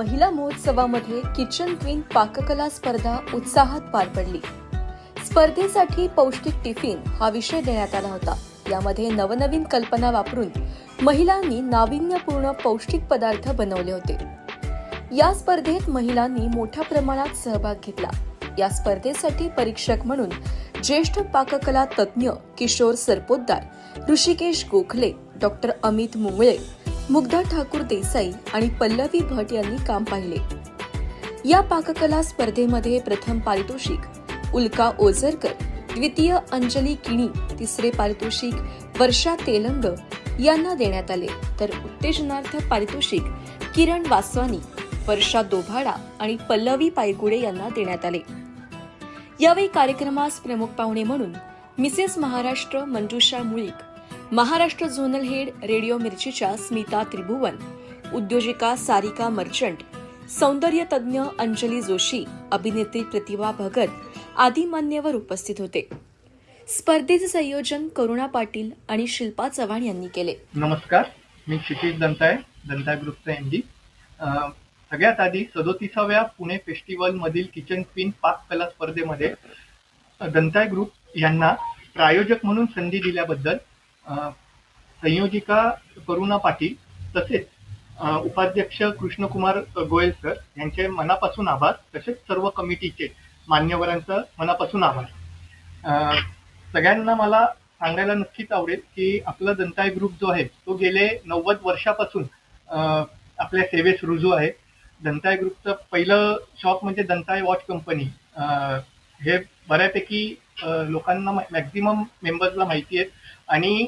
महिला महोत्सवामध्ये kitchen queen पाककला स्पर्धा उत्साहात पार पडली. स्पर्धेसाठी पौष्टिक टिफिन हा विषय देण्यात आला होता. यामध्ये नवनवीन कल्पना वापरून महिलांनी नाविन्यपूर्ण पौष्टिक पदार्थ बनवले होते. या स्पर्धेत महिलांनी मोठ्या प्रमाणात सहभाग घेतला. या स्पर्धेसाठी परीक्षक म्हणून ज्येष्ठ पाककला तज्ज्ञ किशोर सरपोतदार ऋषिकेश गोखले डॉक्टर अमित मुंगळे मुग्धा ठाकूर देसाई आणि पल्लवी भट यांनी काम पाहिले. या पाककला स्पर्धेमध्ये प्रथम पारितोषिक उल्का ओझरकर द्वितीय अंजली किणी तिसरे पारितोषिक वर्षा तेलंग यांना देण्यात आले. तर उत्तेजनार्थ पारितोषिक किरण वासवानी वर्षा दोभाडा आणि पल्लवी पायगुडे यांना देण्यात आले. यावेळी कार्यक्रमास प्रमुख पाहुणे म्हणून Mrs Maharashtra Manjusha Mulik Maharashtra zonal head radio मिरचीच्या स्मिता त्रिभुवन उद्योजिका सारिका मर्चंट सौंदर्य तज्ज्ञ अंजली जोशी अभिनेत्री प्रतिभा भगत आदी मान्यवर उपस्थित होते. स्पर्धेचे संयोजन करुणा पाटील आणि शिल्पा चव्हाण यांनी केले. नमस्कार मी क्षितिज दंताय दंताय ग्रुपचा एमडी सगळ्यात आधी सदोतीसाव्या पुणे फेस्टिवल मधील किचन क्वीन पाक कला स्पर्धेमध्ये दंताय ग्रुप यांना प्रायोजक म्हणून संधी दिल्याबद्दल संयोजिका करुणा पाटील तसेच उपाध्यक्ष कृष्णकुमार गोयल सर यांचे मनापासून आभार तसेच सर्व कमिटीचे मान्यवरांचं मनापासून आभार. सगळ्यांना मला सांगायला नक्कीच आवडेल की आपला दंताय ग्रुप जो आहे तो गेले नव्वद वर्षापासून आपल्या सेवेस रुजू आहे. दंताय ग्रुपचं पहिलं शॉप म्हणजे दंताय वॉच कंपनी हे बऱ्यापैकी लोकांना मॅक्झिमम मेंबर्सला माहिती आहेत. आणि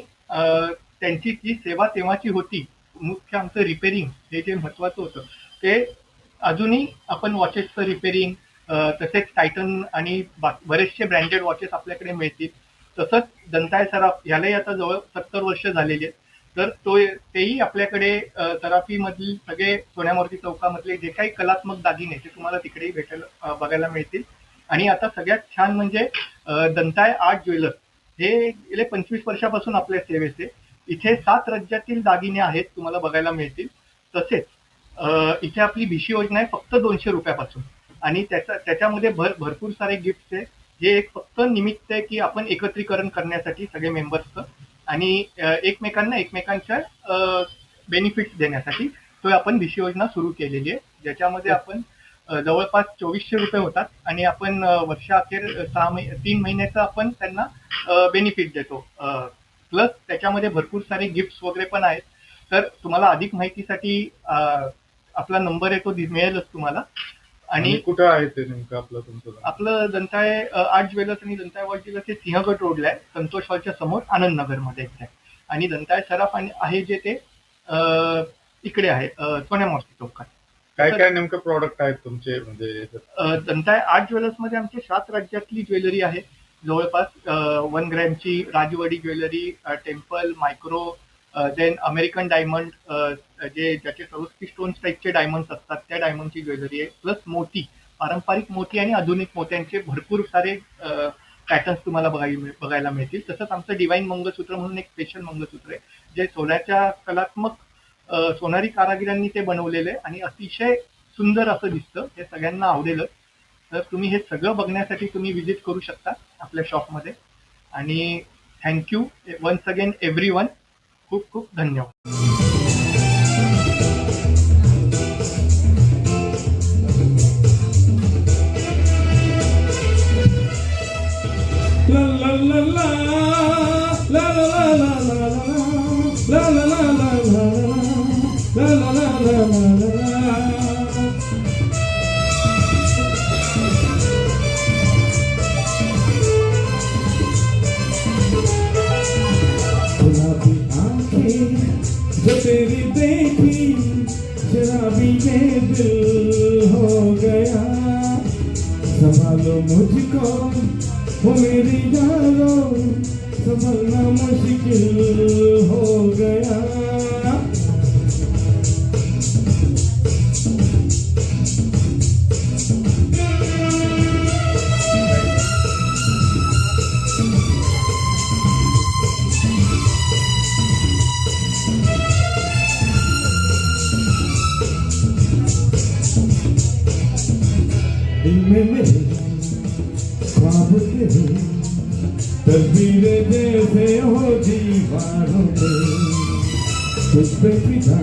त्यांची जी सेवा तेव्हाची होती मुख्य आमचं रिपेरिंग हे जे महत्वाचं होतं ते अजूनही आपण वॉचेसचं रिपेरिंग तसेच टायटन आणि बा- बरेचसे ब्रँडेड वॉचेस आपल्याकडे मिळतील. तसंच दंताय सराफ यालाही आता जवळ सत्तर वर्ष झालेली आहेत. तर तो तेही आपल्याकडे सराफीमधील सगळे सोन्यामूर्ती चौकामधले जे काही कलात्मक दागिने ते तुम्हाला तिकडेही भेटायला बघायला मिळतील. आणि आता सगळ्यात छान म्हणजे दंताय आर्ट ज्वेलर्स. हे गेले पंचवीस वर्षापासून आपल्या सेवेचे. इथे सात राज्यातील दागिने आहेत तुम्हाला बघायला मिळतील. तसेच इथे आपली भिशी योजना आहे फक्त दोनशे रुपयापासून. आणि त्याचा त्याच्यामध्ये भर भरपूर सारे गिफ्ट आहे. हे एक फक्त निमित्त आहे की आपण एकत्रीकरण करण्यासाठी सगळे मेंबर्सचं आणि एकमेकांना एकमेकांच्या बेनिफिट्स देण्यासाठी तो आपण भिशी योजना सुरू केलेली आहे. ज्याच्यामध्ये आपण जवळपास चोवीसशे रुपये होतात आणि आपण वर्षाअखेर सहा महिने तीन महिन्याचं आपण त्यांना बेनिफिट देतो. प्लस त्याच्यामध्ये भरपूर सारे गिफ्ट्स वगैरे पण आहेत. तर तुम्हाला अधिक माहितीसाठी आपला नंबर आहे तो मिळेलच तुम्हाला. आणि कुठं आहे ते नेमकं आपलं तुमचं आपलं दंताय अ, आर्ट ज्वेलर्स आणि दंताय वॉच ज्वेलर्स हे सिंहगड रोडला आहे. संतोष हॉलच्या समोर आनंद नगरमध्ये आहे. आणि दंताय सराफ आणि आहे जे ते इकडे आहे अ, सोन्यामोर्ती चौकात. काय काय नेमकं प्रॉडक्ट आहेत तुमचे? म्हणजे दंताय आर्ट ज्वेलर्समध्ये आमचे सात राज्यातली ज्वेलरी आहे. जवळपास वन ग्रॅमची राजवाडी jewellery temple micro then American diamond जे ज्याचे सदोस्ती स्टोन्स टाईपचे डायमंड्स असतात त्या डायमंडची ज्वेलरी आहे. प्लस मोती पारंपरिक मोती आणि आधुनिक मोत्यांचे भरपूर सारे पॅटर्न्स तुम्हाला बघायला मिळ- बघायला मिळतील. तसंच आमचं डिवाइन मंगळसूत्र म्हणून एक स्पेशल मंगळसूत्र आहे जे सोन्याच्या कलात्मक सोनारी कारागिरांनी ते बनवलेलं आहे आणि अतिशय सुंदर असं दिसतं हे सगळ्यांना आवडेलच तर तुम्ही हे सगळं बघण्यासाठी तुम्ही विजिट करू शकता आपल्या शॉपमध्ये आणि thank you once again everyone खूप खूप धन्यवाद. तेरी देखी शराबी में दिल हो गया। संभालो मुझको वो मेरी जानो संभलना मुश्किल हो गया। तस्वीरें जैसे हो दीवारों पे तुझ पे फिदा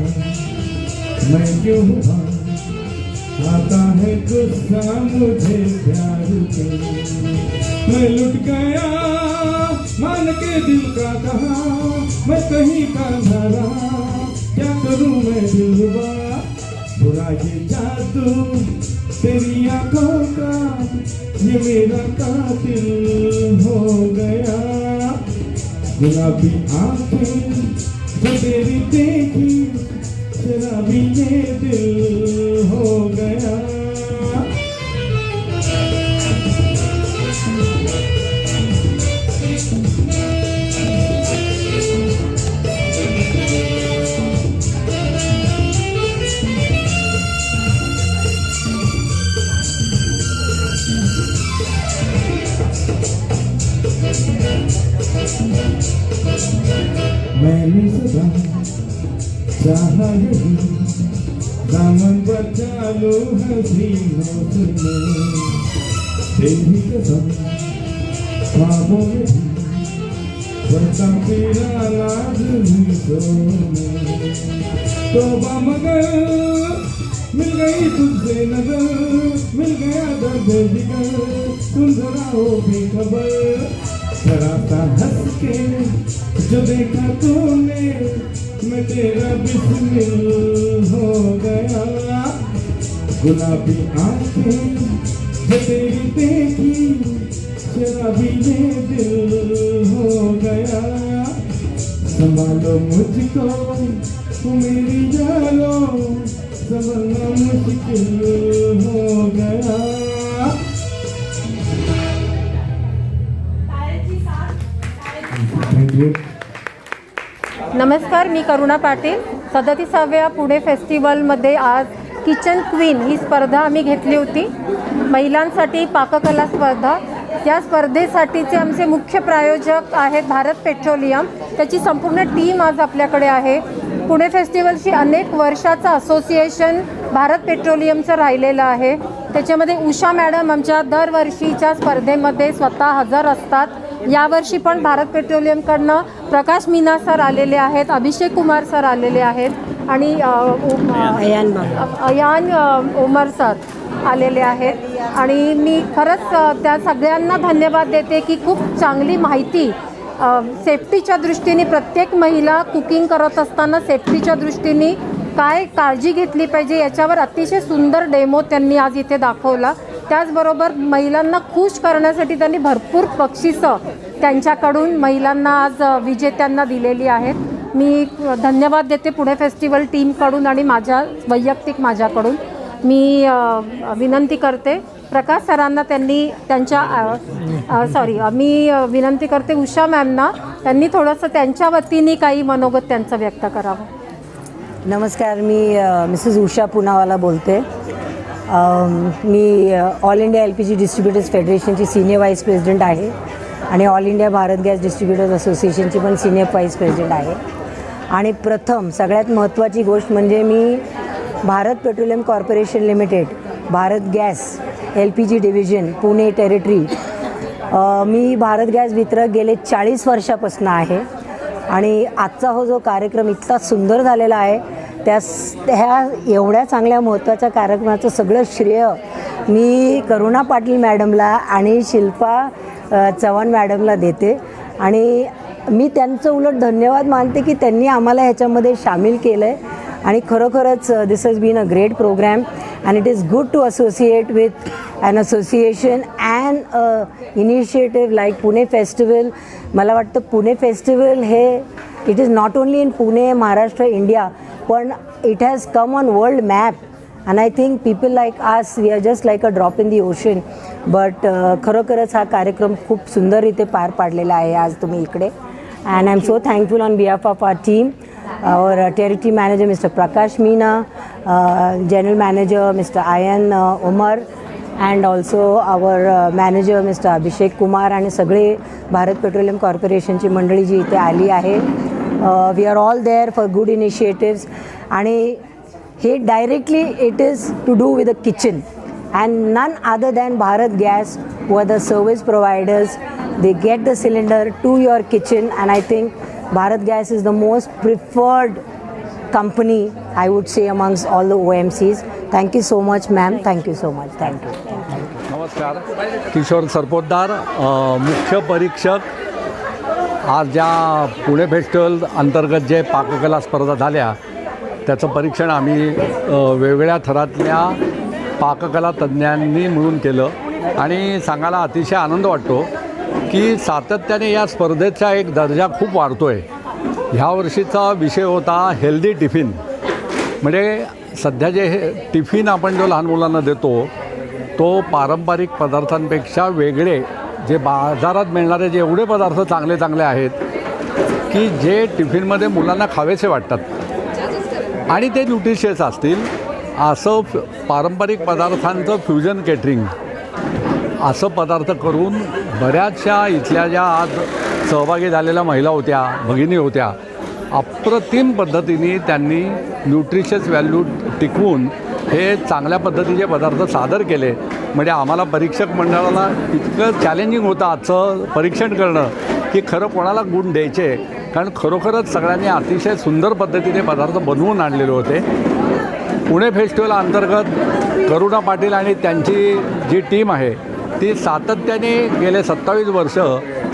मैं क्यों हुआ आता है गुस्सा मुझे प्यार के। मैं लुट गया, मान के दिल का कहा, मैं कहीं का ना रहा क्या करूँ मैं दिलवा? बुरा ये जादू तेरी आंखों का ये मेरा कातिल हो गया? गुलाबी आंखें जो तेरी देखी शराबी ये दिल हो गया। मैंने सदा चाहा यही दामन बचा लो हसीनों से तेरी कसम ख्वाबों में भी बढ़ता तेरा लाजमी सोने तोबा मगर मिल गई तुझसे नजर मिल गया दर्द जिगर तुम जरा हो बेखबर। सा हंस के जो देखा तूने, मैं तेरा बिस्मिल हो गया। गुलाबी आँखें जो तेरी देखी शराबी ये दिल हो गया। संभालो मुझको मेरी जानो, संभलना मुश्किल हो गया। नमस्कार मी करुणा पाटील. सदतीसाव्या पुणे फेस्टिवलमध्ये आज किचन क्वीन ही स्पर्धा आम्ही घेतली होती. महिलांसाठी पाककला स्पर्धा. त्या स्पर्धेसाठीचे आमचे मुख्य प्रायोजक आहेत भारत पेट्रोलियम. त्याची संपूर्ण टीम आज आपल्याकडे आहे. पुणे फेस्टिवलशी अनेक वर्षाचं असोसिएशन भारत पेट्रोलियमचं राहिलेलं आहे. त्याच्यामध्ये उषा मॅडम आमच्या दरवर्षीच्या स्पर्धेमध्ये स्वतः हजर असतात. यावर्षी पण भारत पेट्रोलियमकडनं प्रकाश मीना सर आलेले आहेत अभिषेक कुमार सर आलेले आहेत आणि अयान उमर सर आलेले आहेत. आणि मी खरंच त्या सगळ्यांना धन्यवाद देते की खूप चांगली माहिती सेफ्टीच्या दृष्टीने प्रत्येक महिला कुकिंग करत असताना सेफ्टीच्या दृष्टीने काय काळजी घेतली पाहिजे याच्यावर अतिशय सुंदर डेमो त्यांनी आज इथे दाखवला. त्याचबरोबर महिलांना खुश करण्यासाठी त्यांनी भरपूर बक्षिसं त्यांच्याकडून महिलांना आज विजेत्यांना दिलेली आहेत. मी धन्यवाद देते पुणे फेस्टिवल टीमकडून आणि माझ्या वैयक्तिक माझ्याकडून. मी विनंती करते प्रकाश सरांना त्यांनी त्यांच्या सॉरी मी विनंती करते उषा मॅमना त्यांनी थोडंसं त्यांच्या वतीने काही मनोगत त्यांचं व्यक्त करावं. नमस्कार मी मिसेस उषा पुनावाला बोलते. मी all India L P G distributors फेडरेशनची senior vice president आहे आणि all India Bharat gas distributors असोसिएशनची पण सिनियर व्हाईस प्रेसिडेंट आहे. आणि प्रथम सगळ्यात महत्त्वाची गोष्ट म्हणजे मी Bharat petroleum corporation limited Bharat gas L P G division Pune territory मी भारत गॅस वितरक गेले चाळीस वर्षापासून आहे. आणि आजचा हो जो कार्यक्रम इतका सुंदर झालेला आहे त्या ह्या एवढ्या चांगल्या महत्त्वाच्या कार्यक्रमाचं सगळं श्रेय मी करुणा पाटील मॅडमला आणि शिल्पा चव्हाण मॅडमला देते. आणि मी त्यांचं उलट धन्यवाद मानते की त्यांनी आम्हाला ह्याच्यामध्ये सामील केलं आहे आणि खरोखरच this has been a great program and it is good to associate with an association and a initiative like Pune festival मला वाटतं पुणे फेस्टिवल हे it is not only in Pune Maharashtra India पण it has come on world map and I think people like us we are just like a drop in the ocean but खरोखरच हा कार्यक्रम खूप सुंदररीते पार पाडलेला आहे आज तुम्ही इकडे. And I am so thankful on behalf of our team or territory manager Mr Prakash Meena general manager Mr Ayan Umar and also our manager Mr Abhishek Kumar आणि सगळे भारत पेट्रोलियम कॉर्पोरेशनची मंडळी जी इथे आली आहे. We are all there for good initiatives आणि हे directly it is to do with a kitchen and none other than Bharat gas व the service providers they get the cylinder to your kitchen and I think Bharat gas is the most preferred company I would say amongst all the O M Cs thank you so much ma'am thank you so much thank you नमस्कार किशोर सरपोतदार मुख्य परीक्षक आज ज्या Pune festival अंतर्गत जे पाककला स्पर्धा झाल्या त्याचं परीक्षण आम्ही वेगवेगळ्या थरातल्या पाककला तज्ज्ञांनी मिळून केलं. आणि सांगायला अतिशय आनंद वाटतो की सातत्याने या स्पर्धेचा एक दर्जा खूप वाढतो आहे ह्या वर्षीचा विषय होता हेल्दी टिफिन. म्हणजे सध्या जे हे टिफिन आपण जो लहान मुलांना देतो तो पारंपरिक पदार्थांपेक्षा वेगळे जे बाजारात मिळणारे जे एवढे पदार्थ चांगले चांगले आहेत की जे टिफिनमध्ये मुलांना खावेसे वाटतात. आणि ते न्यूट्रिशियस असतील. असं पारंपरिक पदार्थांचं फ्युजन केटरिंग असं पदार्थ करून बऱ्याचशा इथल्या ज्या आज सहभागी झालेल्या महिला होत्या भगिनी होत्या अप्रतिम पद्धतीने त्यांनी न्यूट्रिशियस व्हॅल्यू टिकवून हे चांगल्या पद्धतीचे पदार्थ सादर केले. म्हणजे आम्हाला परीक्षक मंडळाला इतकं चॅलेंजिंग होतं आजचं परीक्षण करणं की खरं कोणाला गुण द्यायचे. कारण खरोखरच सगळ्यांनी अतिशय सुंदर पद्धतीने पदार्थ बनवून आणलेले होते. पुणे फेस्टिवल अंतर्गत करुणा पाटील आणि त्यांची जी टीम आहे ती सातत्याने गेले सत्तावीस वर्ष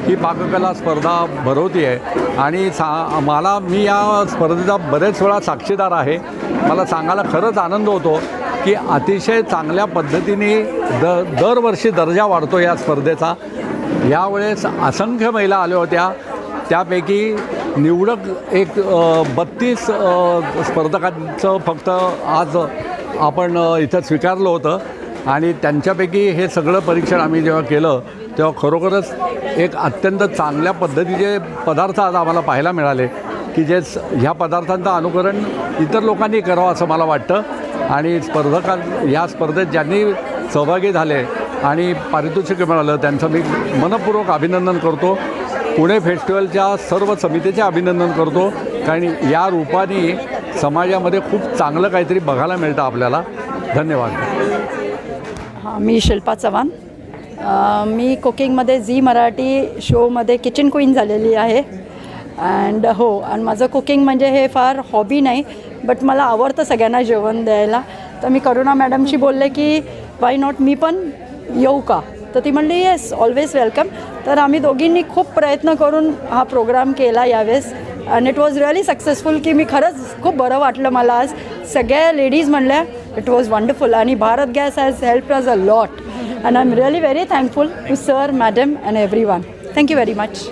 ही पाककला स्पर्धा भरवती आहे. आणि सा मला मी या स्पर्धेचा बरेच वेळा साक्षीदार आहे. मला सांगायला खरंच आनंद होतो की अतिशय चांगल्या पद्धतीने द दरवर्षी दर्जा वाढतो या स्पर्धेचा. यावेळेस असंख्य महिला आल्या होत्या. त्यापैकी निवडक एक बत्तीस स्पर्धकांचं फक्त आज आपण इथं स्वीकारलं होतं. आणि त्यांच्यापैकी हे सगळं परीक्षण आम्ही जेव्हा केलं तेव्हा खरोखरच एक अत्यंत चांगल्या पद्धतीचे पदार्थ आज आम्हाला पाहायला मिळाले की जे स- ह्या पदार्थांचं अनुकरण इतर लोकांनी करावं असं मला वाटतं. आणि स्पर्धकां या स्पर्धेत ज्यांनी सहभागी झाले आणि पारितोषिक मिळालं त्यांचं मी मनपूर्वक अभिनंदन करतो. पुणे फेस्टिवलच्या सर्व समितीचे अभिनंदन करतो. कारण या रूपाने समाजामध्ये खूप चांगलं काहीतरी बघायला मिळतं आपल्याला. धन्यवाद. हां मी शिल्पा चव्हाण. मी कुकिंगमध्ये झी मराठी शोमध्ये किचन क्वीन झालेली आहे. अँड हो आणि माझं कुकिंग म्हणजे हे फार हॉबी नाही बट मला आवडतं सगळ्यांना जेवण द्यायला. तर मी करुणा मॅडमशी बोलले की वाय नॉट मी पण येऊ का? तर ती म्हणली येस ऑलवेज वेलकम तर आम्ही दोघींनी खूप प्रयत्न करून हा प्रोग्राम केला यावेळेस. And it was really successful की मी खरंच खूप बरं वाटलं मला आज. सगळ्या लेडीज म्हणल्या It was wonderful. And Bharat Gas has helped us a lot. And I'm really very thankful to Sir, Madam, and everyone. Thank you very much.